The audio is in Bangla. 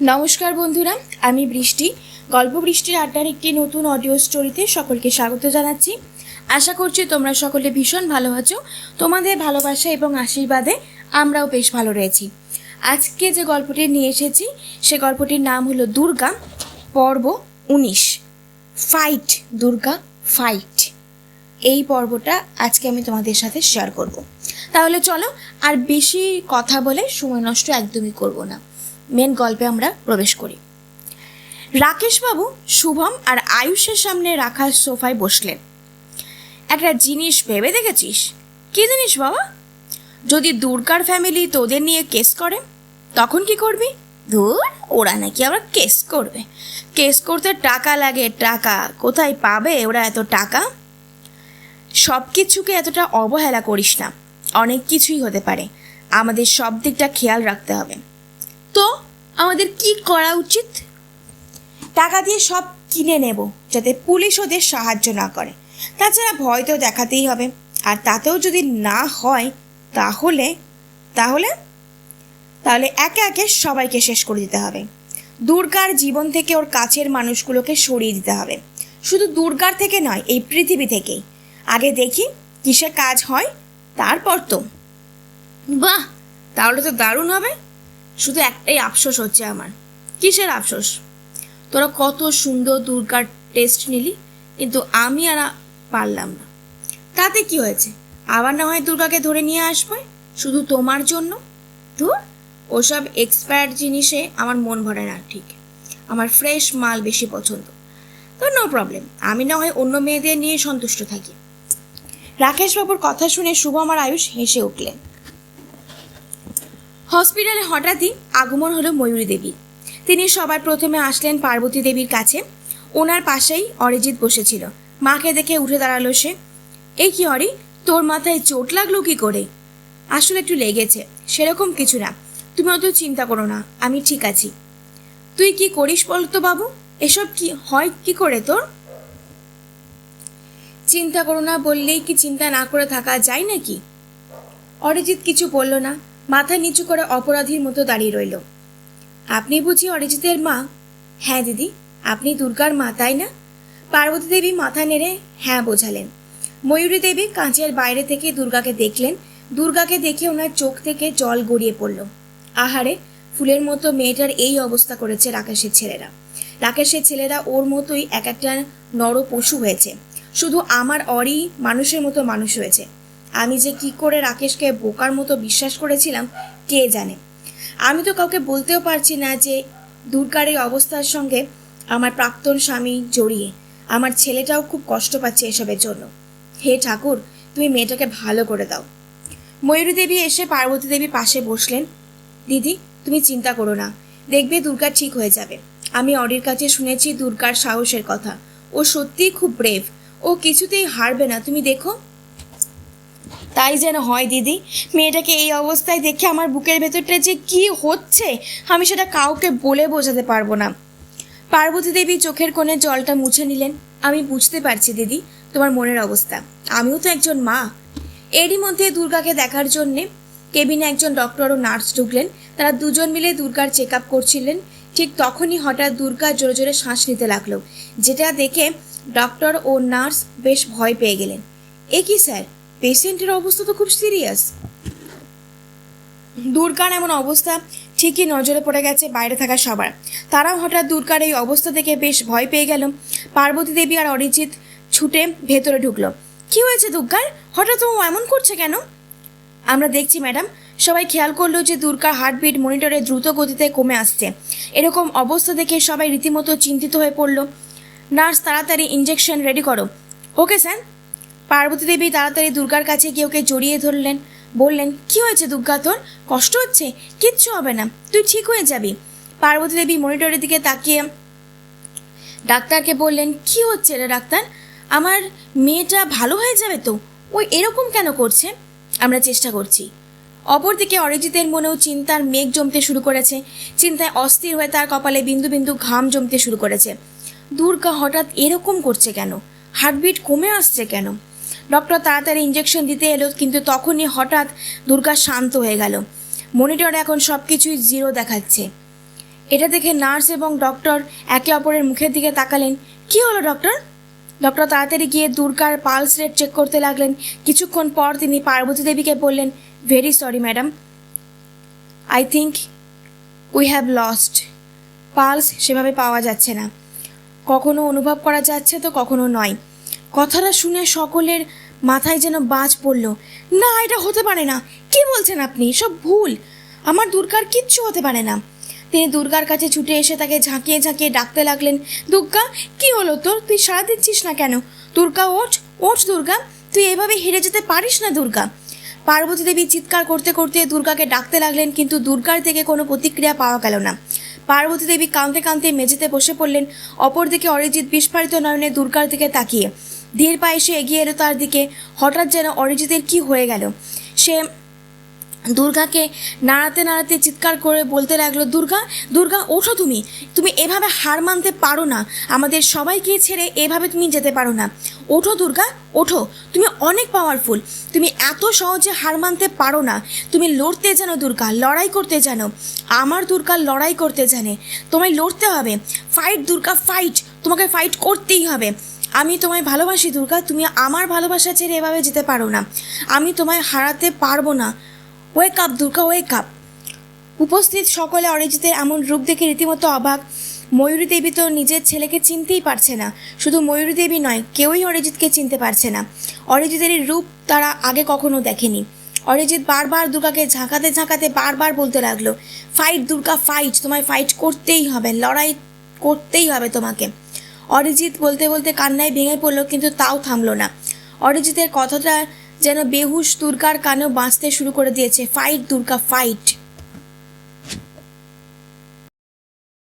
নমস্কার বন্ধুরা, আমি বৃষ্টি। গল্প বৃষ্টির আড্ডার একটি নতুন অডিও স্টোরিতে সকলকে স্বাগত জানাচ্ছি। আশা করছি তোমরা সকলে ভীষণ ভালো আছো। তোমাদের ভালোবাসা এবং আশীর্বাদে আমরাও বেশ ভালো রয়েছি। আজকে যে গল্পটি নিয়ে এসেছি, সে গল্পটির নাম হলো দুর্গা, পর্ব উনিশ। ফাইট দুর্গা ফাইট এই পর্বটা আজকে আমি তোমাদের সাথে শেয়ার করব। তাহলে চলো, আর বেশি কথা বলে সময় নষ্ট একদমই করব না। মেন গল্পে আমরা প্রবেশ করি। রাকেশবাবু শুভম আর আয়ুষের সামনে রাখা সোফায় বসলেন। একটা জিনিস ভেবে দেখেছিস? কি জিনিস বাবা? যদি দুর্গার ফ্যামিলি তোদের নিয়ে কেস করে, তখন কি করবি? ধুর, ওরা নাকি আবার কেস করবে। কেস করতে টাকা লাগে, টাকা। কোথায় পাবে ওরা এত টাকা? সব কিছুকে এতটা অবহেলা করিস না। অনেক কিছুই হতে পারে। আমাদের সব দিকটা খেয়াল রাখতে হবে। তো আমাদের কি করা উচিত? টাকা দিয়ে সব কিনে নেব যাতে পুলিশ ওদের সাহায্য না করে। তাছাড়া ভয় তো দেখাতেই হবে। আর তাতেও যদি না হয় তাহলে তাহলে? তাহলে একে একে সবাইকে শেষ করে দিতে হবে। দুর্গার জীবন থেকে ওর কাছের মানুষগুলোকে সরিয়ে দিতে হবে। শুধু দুর্গার থেকে নয় এই পৃথিবী থেকেই। আগে দেখি কিসে কাজ হয় তারপর তো। বাহ! তাহলে তো দারুণ হবে। শুধু একটাই আফসোস হচ্ছে আমার। কিসের আফসোস? তোরা কত সুন্দর দুর্গার টেস্ট নিলি, কিন্তু আমি আর পারলাম না। তাতে কি হয়েছে? আবার না হয় দুর্গাকে ধরে নিয়ে আসবে? শুধু তোমার জন্য? তো ওসব এক্সপায়ার্ড জিনিসে আমার মন ভরে না ঠিক। আমার ফ্রেশ মাল বেশি পছন্দ। তো নো প্রবলেম আমি না হয় অন্য মেয়েদের নিয়ে সন্তুষ্ট থাকি। রাকেশবাবুর কথা শুনে শুভম আর আয়ুষ হেসে উঠলেন। হসপিটালে হঠাৎই আগমন হলো ময়ূরী দেবী তিনি সবার প্রথমে আসলেন পার্বতী দেবীর কাছে। ওনার পাশেই অরিজিৎ বসেছিল। মাকে দেখে উঠে দাঁড়াল সে। এই কি অরি, তোর মাথায় চোট লাগল কি করে? আসলে একটু লেগেছে, সেরকম কিছু না। তুমি অত চিন্তা করো না, আমি ঠিক আছি। তুই কি করিস বলতো বাবু? এসব কি হয় কি করে তোর? চিন্তা করো না, বললেই কি চিন্তা না করে থাকা যায় নাকি? অরিজিৎ কিছু বলল না। মাথা নিচু করে অপরাধীর মতো দাঁড়িয়ে রইল। আপনি বুঝি অরিজিতের মা? হ্যাঁ দিদি। আপনি দুর্গার মা, তাই না? পার্বতী দেবী মাথা নেড়ে হ্যাঁ বোঝালেন। ময়ূরী দেবী কাঁচের বাইরে থেকে দুর্গাকে দেখলেন। দুর্গাকে দেখে ওনার চোখ থেকে জল গড়িয়ে পড়ল। আহারে, ফুলের মতো মেয়েটার এই অবস্থা করেছে রাকেশের ছেলেরা। রাকেশের ছেলেরা ওর মতোই এক একটা নর পশু হয়েছে। শুধু আমার অরি মানুষের মতো মানুষ হয়েছে। আমি যে কি করে রাকেশকে বোকার মতো বিশ্বাস করেছিলাম, কে জানে? আমি তো কাউকে বলতেও পারছি না যে দুর্গার এই অবস্থার সঙ্গে আমার প্রাক্তন স্বামী জড়িয়ে, আমার ছেলেটাও খুব কষ্ট পাচ্ছে এসবের জন্য। হে ঠাকুর, তুমি মেয়েটাকে ভালো করে দাও। ময়ূরী দেবী এসে পার্বতী দেবী পাশে বসলেন। দিদি, তুমি চিন্তা করো না, দেখবে দুর্গা ঠিক হয়ে যাবে। আমি অরির কাছে শুনেছি দুর্গার সাহসের কথা। ও সত্যিই খুব ব্রেভ ও কিছুতেই হারবে না, তুমি দেখো। তাই যেন হয়, দিদি। মেয়েটাকে এই অবস্থায় দেখে আমার বুকের ভেতরটা যে কি হচ্ছে, আমি সেটা কাউকে বলে বোঝাতে পারব না। পার্বতী দেবী চোখের কোণে জলটা মুছে নিলেন। আমি বুঝতে পারছি, দিদি, তোমার মনের অবস্থা। আমিও তো একজন মা। এরই মধ্যে দুর্গাকে দেখার জন্যে কেবিনে একজন ডক্টর ও নার্স ঢুকলেন। তারা দুজন মিলে দুর্গার চেক আপ করছিলেন। ঠিক তখনই হঠাৎ দুর্গা জোরে জোরে শ্বাস নিতে লাগল। যেটা দেখে ডক্টর ও নার্স বেশ ভয় পেয়ে গেলেন। এ কি, স্যার? পেশেন্টের অবস্থা তো খুব সিরিয়াস দুর্গার এমন অবস্থা ঠিকই নজরে পড়ে গেছে বাইরে থাকা সবার। তারাও হঠাৎ দুর্গার এই অবস্থা থেকে বেশ ভয় পেয়ে গেল। পার্বতী দেবী আর অরিজিৎ ছুটে ভেতরে ঢুকলো। কি হয়েছে দুর্গার? হঠাৎ ও এমন করছে কেন? আমরা দেখছি, ম্যাডাম। সবাই খেয়াল করল যে দুর্গার হার্টবিট মনিটরে দ্রুত গতিতে কমে আসছে। এরকম অবস্থা দেখে সবাই রীতিমতো চিন্তিত হয়ে পড়ল। নার্স, তাড়াতাড়ি ইঞ্জেকশন রেডি করো। ওকে স্যার পার্বতী দেবী তাড়াতাড়ি দুর্গার কাছে গিয়ে ওকে জড়িয়ে ধরলেন। বললেন, কি হয়েছে দুর্গা তোর? কষ্ট হচ্ছে? কিচ্ছু হবে না। তুই ঠিক হয়ে যাবি। পার্বতী দেবী মনিটরের দিকে তাকিয়ে ডাক্তারকে বললেন, কি হচ্ছে রে ডাক্তার? আমার মেয়েটা ভালো হয়ে যাবে তো? ওই এরকম কেন করছে? আমরা চেষ্টা করছি। অপরদিকে অরিজিতের মনেও চিন্তার মেঘ জমতে শুরু করেছে। চিন্তায় অস্থির হয়ে তার কপালে বিন্দু বিন্দু ঘাম জমতে শুরু করেছে। দুর্গা হঠাৎ এরকম করছে কেন? হার্টবিট কমে আসছে কেন? ডক্টর তাড়াতাড়ি ইঞ্জেকশন দিতে এলো, কিন্তু তখনই হঠাৎ দুর্গা শান্ত হয়ে গেল। মনিটরে এখন সব কিছুই জিরো দেখাচ্ছে। এটা দেখে নার্স এবং ডক্টর একে অপরের মুখের দিকে তাকালেন। কি হলো ডক্টর? ডক্টর তাড়াতাড়ি গিয়ে দুর্গার পালস রেট চেক করতে লাগলেন। কিছুক্ষণ পর তিনি পার্বতী দেবীকে বললেন very sorry madam I think we have lost pulse সেভাবে পাওয়া যাচ্ছে না। কখনো অনুভব করা যাচ্ছে তো কখনো নয়। কথাটা শুনে সকলের মাথায় যেন বাজ পড়ল। না, এটা হতে পারে না। কি বলছেন আপনি? সব ভুল। আমার দুর্গার কিচ্ছু হতে পারে না। তিনি দুর্গার কাছে ছুটে এসে তাকে ঝাঁকিয়ে ঝাঁকিয়ে ডাকতে লাগলেন, দুর্গা, কি হলো তোর? তুই সাড়া দিচ্ছিস না কেন? দুর্গা, ওঠ ওঠ দুর্গা। তুই এভাবে হেরে যেতে পারিস না, দুর্গা। পার্বতী দেবী চিৎকার করতে করতে দুর্গাকে ডাকতে লাগলেন, কিন্তু দুর্গার থেকে কোনো প্রতিক্রিয়া পাওয়া গেল না। পার্বতী দেবী কাঁদতে কাঁদতে মেঝেতে বসে পড়লেন। অপরদিকে অরিজিৎ বিস্ফারিত নয়নে দুর্গার দিকে তাকিয়ে। ধীর পায়ে সে এগিয়ে এলো তার দিকে। হঠাৎ যেন অরিজিতের কি হয়ে গেল। সে দুর্গাকে নাড়াতে নাড়াতে চিৎকার করে বলতে লাগল, দুর্গা দুর্গা, ওঠো তুমি। তুমি এভাবে হার মানতে পারো না। আমাদের সবাইকে ছেড়ে এভাবে তুমি যেতে পারো না। ওঠো দুর্গা, ওঠো। তুমি অনেক পাওয়ারফুল তুমি এত সহজে হার মানতে পারো না। তুমি লড়তে জানো দুর্গা, লড়াই করতে জানো। আমার দুর্গা লড়াই করতে জানে। তোমায় লড়তে হবে। ফাইট দুর্গা ফাইট তোমাকে ফাইট করতেই হবে। আমি তোমায় ভালোবাসি, দুর্গা। তুমি আমার ভালোবাসা ছেড়ে এভাবে যেতে পারো না। আমি তোমায় হারাতে পারব না। Wake up Durga wake up উপস্থিত সকলে অরিজিতের এমন রূপ দেখে রীতিমতো অবাক। ময়ূরী দেবী তো নিজের ছেলেকে চিনতেই পারছে না। শুধু ময়ূরী দেবী নয়, কেউই অরিজিৎকে চিনতে পারছে না। অরিজিতের রূপ তারা আগে কখনো দেখেনি। অরিজিৎ বারবার দুর্গাকে ঝাঁকাতে ঝাঁকাতে বারবার বলতে লাগল ফাইট দুর্গা ফাইট তোমায় ফাইট করতেই হবে, লড়াই করতেই হবে তোমাকে। অরিজিৎ বলতে বলতে কান্নায় ভেঙে পড়ল, কিন্তু তাও থামলো না। অরিজিতের কথাটা যেন বেহুশ দুর্গার কানেও বাঁচতে শুরু করে দিয়েছে। Fight Durga fight